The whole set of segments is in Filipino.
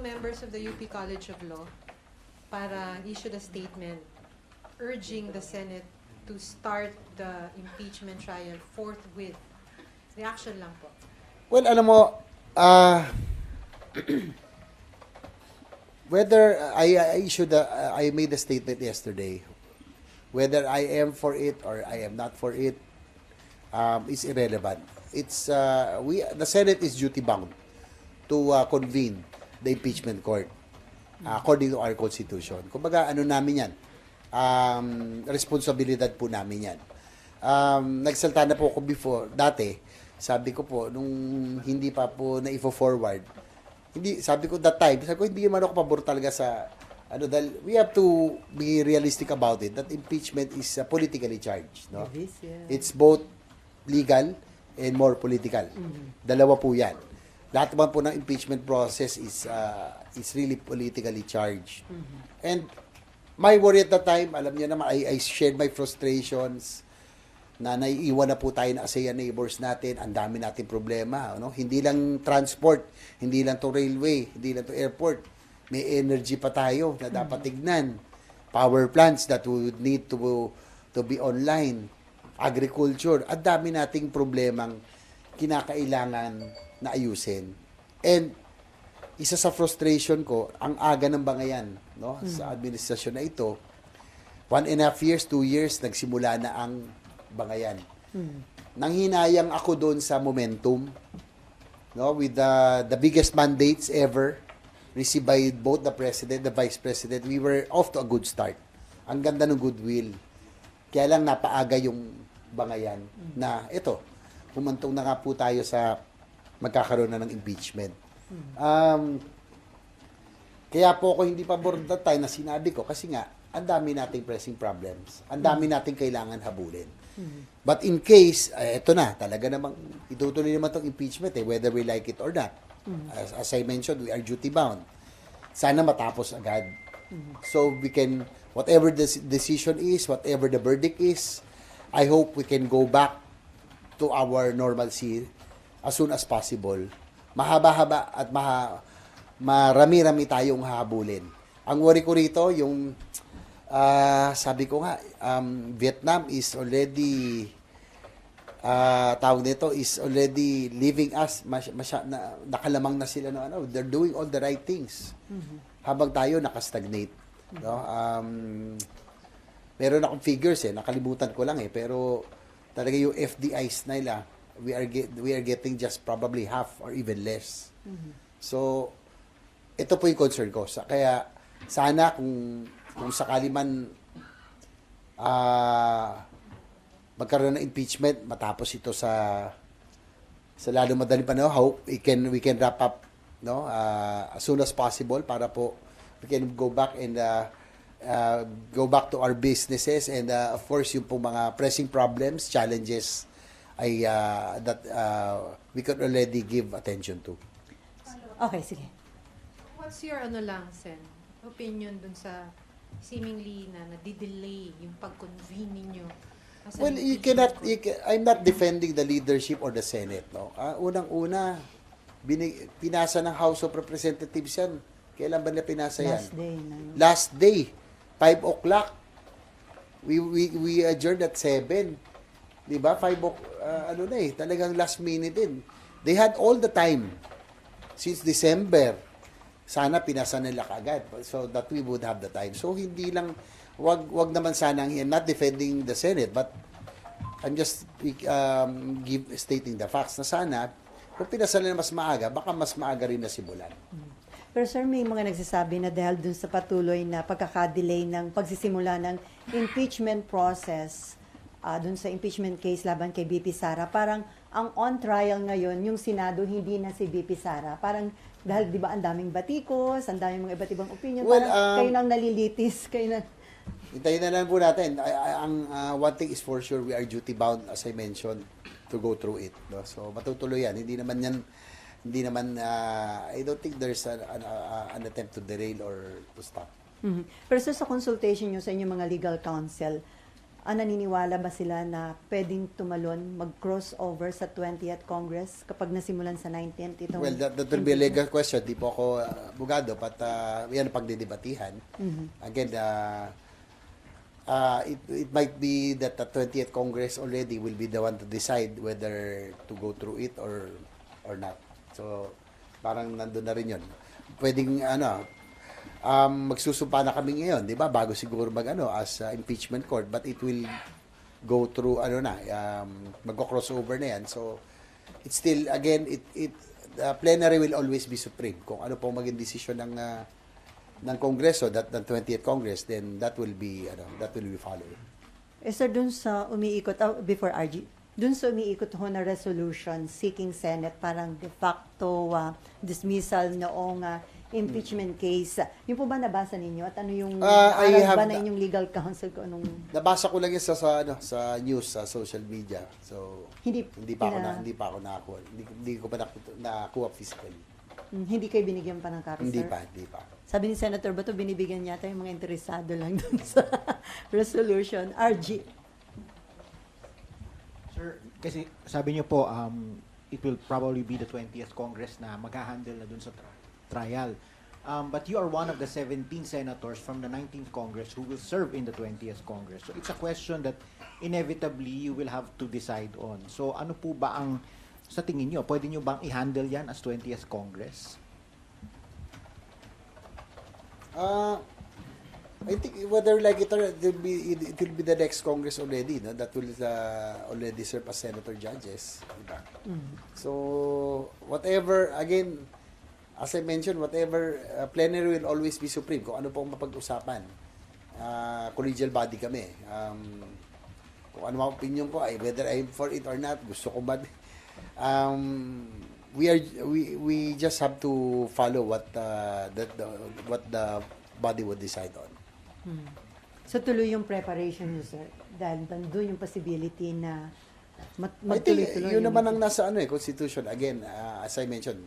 members of the UP College of Law para issued a statement urging the Senate to start the impeachment trial forthwith. Reaction lang po. Well, alam mo, ah whether I, I issued a, I made a statement yesterday, whether I am for it or I am not for it, um, is irrelevant. It's uh, we the Senate is duty bound to uh, convene the impeachment court uh, according to our constitution. Kumbaga ano namin 'yan? Um, responsibilidad po namin 'yan. Um, nagsalta na po ako before dati. Sabi ko po nung hindi pa po na forward hindi sabi ko that time sabi ko hindi man ako pabor talaga sa ano dahil we have to be realistic about it that impeachment is uh, politically charged no It is, yeah. it's both legal and more political dalawa po yan lahat naman po ng impeachment process is uh, is really politically charged and my worry at that time alam niyo naman I, I shared my frustrations na naiiwan na po tayo ng ASEAN neighbors natin, ang dami nating problema, no? Hindi lang transport, hindi lang to railway, hindi lang to airport. May energy pa tayo na dapat tignan. Power plants that would need to to be online. Agriculture, ang dami nating problemang kinakailangan na ayusin. And isa sa frustration ko, ang aga ng bangayan, no? Sa administrasyon na ito, one and a half years, two years, nagsimula na ang bangayan. Nanghinayang ako doon sa momentum, no, with the the biggest mandates ever received by both the president, the vice president. We were off to a good start. Ang ganda ng goodwill. Kaya lang napaaga yung bangayan na ito, humantong na nga po tayo sa magkakaroon na ng impeachment. Um, kaya po ako hindi pabor that time na sinabi ko kasi nga ang dami nating pressing problems. Ang dami nating kailangan habulin. But in case, eh, ito na, talaga namang itutuloy naman itong impeachment eh, whether we like it or not. As, as I mentioned, we are duty bound. Sana matapos agad. So we can, whatever the decision is, whatever the verdict is, I hope we can go back to our normalcy as soon as possible. Mahaba-haba at maha, marami-rami tayong hahabulin. Ang worry ko rito, yung ah, sabi ko nga, um, Vietnam is already ah tawag nito is already leaving us. Mas, masya, na, nakalamang na sila no ano they're doing all the right things. Habang tayo nakastagnate no? Um meron akong figures eh nakalimutan ko lang eh. Pero talaga yung FDIs na nila we are get, we are getting just probably half or even less. So ito po yung concern ko. Sa kaya sana kung kung sakali man ah magkaroon ng impeachment matapos ito sa sa lalo madaling panahon hope we can we can wrap up no uh, as soon as possible para po we can go back and uh, uh, go back to our businesses and uh, of course yung po mga pressing problems challenges ay uh, that uh, we could already give attention to Okay, sige. What's your ano lang, Sen, opinion dun sa seemingly na nadidelay yung pag-convene ninyo? Well, you cannot, you ca- I'm not defending the leadership or the Senate, no? Ah, unang-una, binig, pinasa ng House of Representatives yan. Kailan ba nila pinasa yan? Last day na yun. Last day, 5 o'clock. We, we, we adjourned at 7. Di ba? 5 o'clock, ah, ano na eh, talagang last minute din. They had all the time since December. Sana pinasa nila kagad so that we would have the time. So hindi lang wag wag naman sana I'm not defending the Senate but I'm just um, give stating the facts na sana kung pinasa nila mas maaga baka mas maaga rin na simulan. Pero sir, may mga nagsasabi na dahil dun sa patuloy na pagkakadelay ng pagsisimula ng impeachment process, ah, dun sa impeachment case laban kay BP Sara, parang ang on trial ngayon, yung Senado, hindi na si BP Sara. Parang dahil di ba ang daming batikos, ang daming mga iba't ibang opinion, Well, parang um, kayo nang nalilitis, kayo na... Hintayin na lang po natin. I- I- ang uh, one thing is for sure, we are duty bound, as I mentioned, to go through it. No? So, matutuloy yan. Hindi naman yan, hindi naman, uh, I don't think there's an, an, uh, an attempt to derail or to stop. Mhm. Pero sir, sa consultation nyo sa inyong mga legal counsel, ah, naniniwala ba sila na pwedeng tumalon, mag-crossover sa 20th Congress kapag nasimulan sa 19th itong Well, that, that will be a legal question. Di po ako uh, abogado, but uh, yan ang pagdidebatihan. Again, uh, uh, it, it might be that the 20th Congress already will be the one to decide whether to go through it or or not. So, parang nandun na rin yun. Pwedeng, ano, um, magsusumpa na kami ngayon, di ba? Bago siguro mag, ano, as uh, impeachment court. But it will go through, ano na, um, magko-crossover na yan. So, it's still, again, it, it, the plenary will always be supreme. Kung ano po maging desisyon ng, uh, ng Kongreso, that, ng 20th Congress, then that will be, ano, that will be followed. Eh sir, dun sa umiikot, oh, before RG, dun sa umiikot ho na resolution seeking Senate parang de facto ah, dismissal noong ah, impeachment case. Yung po ba nabasa ninyo? At ano yung Ah, I aral have ba na inyong legal counsel ko anong Nabasa ko lang yan sa, sa, ano, sa news, sa social media. So, Hindi- hindi pa ako, na, hindi pa ako nakakuha. Hindi, hindi ko pa nakuha, nakakuha physically. Hmm, hindi kayo binigyan pa ng copy, Hindi sir? pa, hindi pa. Sabi ni Senator Bato, binibigyan yata yung mga interesado lang dun sa resolution. RG. Sir, kasi sabi niyo po, um, it will probably be the 20th Congress na mag-handle na dun sa trial. Um, but you are one of the 17 senators from the 19th Congress who will serve in the 20th Congress. So it's a question that inevitably you will have to decide on. So ano po ba ang, sa tingin niyo, pwede niyo bang i-handle yan as 20th Congress? Uh, I think whether like it or it will be, it, it will be the next Congress already, no? That will uh, already serve as senator judges. Diba? So, whatever, again, as I mentioned, whatever, uh, plenary will always be supreme. Kung ano po ang mapag-usapan. Uh, collegial body kami. Um, kung ano ang opinion ko, ay whether I'm for it or not, gusto ko ba, um, we are we we just have to follow what uh, that the, what the body would decide on. So tuloy yung preparation nyo, sir. Dahil nandun yung possibility na think magtuloy-tuloy. yun naman ang nasa ano eh constitution again uh, as I mentioned.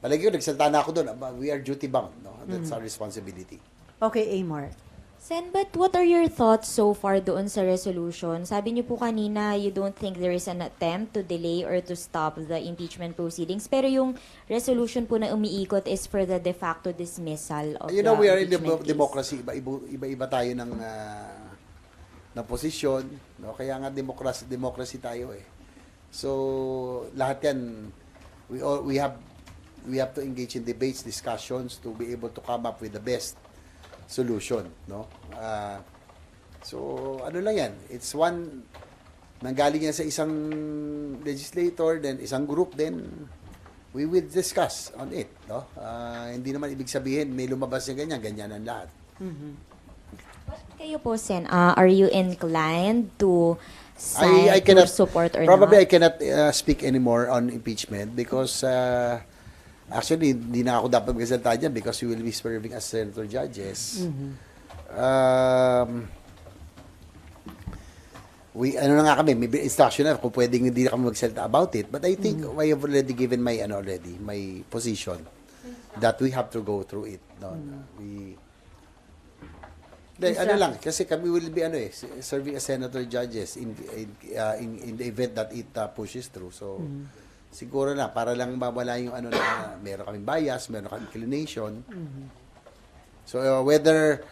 Palagi ko nagsalita na ako doon, we are duty bound, no? That's our responsibility. Okay, Amor. Sen, but what are your thoughts so far doon sa resolution? Sabi niyo po kanina, you don't think there is an attempt to delay or to stop the impeachment proceedings. Pero yung resolution po na umiikot is for the de facto dismissal of you know, the we are in dem- case. democracy. Iba, iba, iba tayo ng, ah, ng posisyon. No? Kaya nga democracy, democracy tayo eh. So, lahat yan, we, all, we have we have to engage in debates, discussions to be able to come up with the best solution. No? Ah, so, ano lang yan? It's one, nanggaling yan sa isang legislator, then isang group, then we will discuss on it. No? Ah, hindi naman ibig sabihin may lumabas na ganyan, ganyan ang lahat. Kayo po, Sen, ah, are you inclined to I, side I cannot, support or probably I not? cannot uh, speak anymore on impeachment because uh, actually hindi na ako dapat magsalita dyan because we will be serving as senator judges. Um, we ano na nga kami, may instruction na kung pwedeng hindi na kami magsalita about it. But I think I have already given my ano already, my position that we have to go through it. No, we Hindi, ano lang, kasi kami will be ano eh, serving as senator judges in in, uh, in, in the event that it uh, pushes through. So, siguro na, para lang mawala yung ano na, meron kaming bias, meron kaming inclination. So, uh, whether,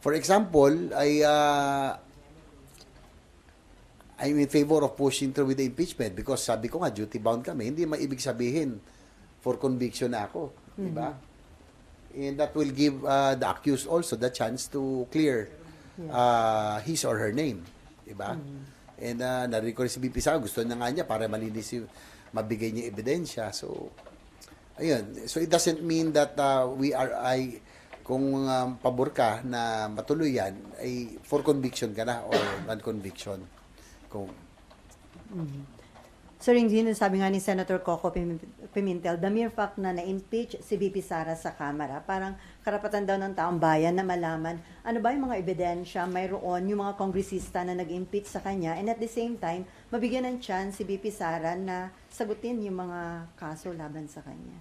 for example, I, uh, I'm in favor of pushing through with the impeachment because sabi ko nga, duty bound kami. Hindi maibig sabihin for conviction na ako. Di ba? And that will give uh, the accused also the chance to clear uh, his or her name. Di ba? And uh, narinig ko rin si BP Sara, gusto niya nga niya para malinis yung mabigay niya ebidensya. So, ayun. So, it doesn't mean that uh, we are, I, kung um, pabor ka na matuloy yan, ay for conviction ka na or non-conviction. Kung, Sir, yung sinasabi nga ni Senator Coco Pim- Pimentel, the mere fact na na-impeach si VP Sara sa Kamara, parang karapatan daw ng taong bayan na malaman ano ba yung mga ebidensya mayroon yung mga kongresista na nag-impeach sa kanya and at the same time, mabigyan ng chance si VP Sara na sagutin yung mga kaso laban sa kanya.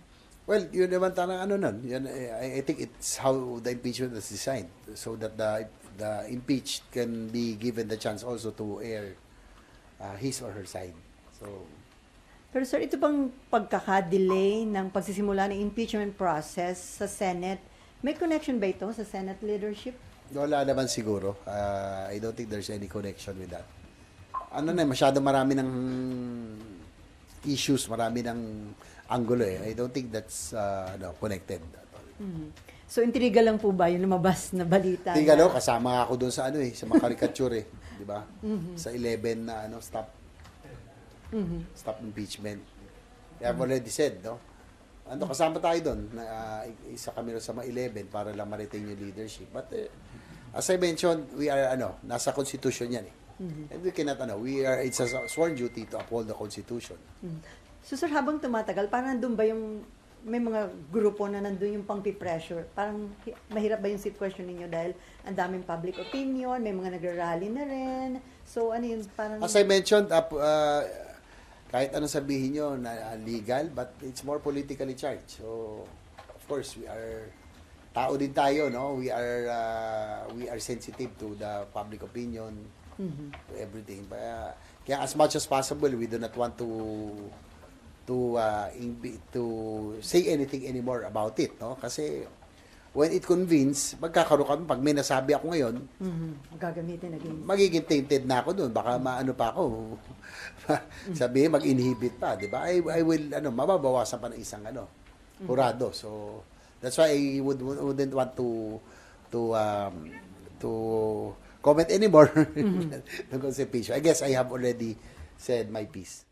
Well, yun naman tanang ano nun. Yun, eh, I, I think it's how the impeachment is designed so that the the impeached can be given the chance also to air uh, his or her side. So, Pero sir, ito bang pagkakadelay ng pagsisimula ng impeachment process sa Senate, may connection ba ito sa Senate leadership? wala naman siguro. Uh, I don't think there's any connection with that. Ano na, masyado marami ng issues, marami ng angulo eh. I don't think that's uh, ano, connected. Mhm. So, intriga lang po ba yung lumabas na balita? Tingnan na- no, kasama ako doon sa ano eh, sa mga caricature eh, 'di ba? Sa 11 na ano, stop Mhm. stop impeachment. I've already said, no? Ano, kasama tayo doon. Na, ah, isa kami sa mga 11 para lang ma-retain yung leadership. But, eh, as I mentioned, we are, ano, nasa constitution yan eh. And we cannot, ano, we are, it's a sworn duty to uphold the constitution. Mhm. So, sir, habang tumatagal, parang nandun ba yung may mga grupo na nandun yung pang-pressure? Parang hi- mahirap ba yung sitwasyon ninyo dahil ang daming public opinion, may mga nagra-rally na rin. So, ano yun, parang... As I mentioned, up, uh, kahit ano sabihin nyo na uh, legal, but it's more politically charged. So, of course, we are tao din tayo, no? We are uh, we are sensitive to the public opinion, Mhm. to everything. Kaya, kaya as much as possible, we do not want to to uh, to say anything anymore about it, no? Kasi when it convenes, magkakaroon kami pag may nasabi ako ngayon, Mhm. Gagamitin again. magiging tainted na ako doon. Baka maano pa ako. Sabihin, mag-inhibit pa, di ba? I, I will, ano, mababawasan pa ng isang, ano, hurado. So, that's why I would, wouldn't want to, to, um, to comment anymore impeachment. I guess I have already said my piece.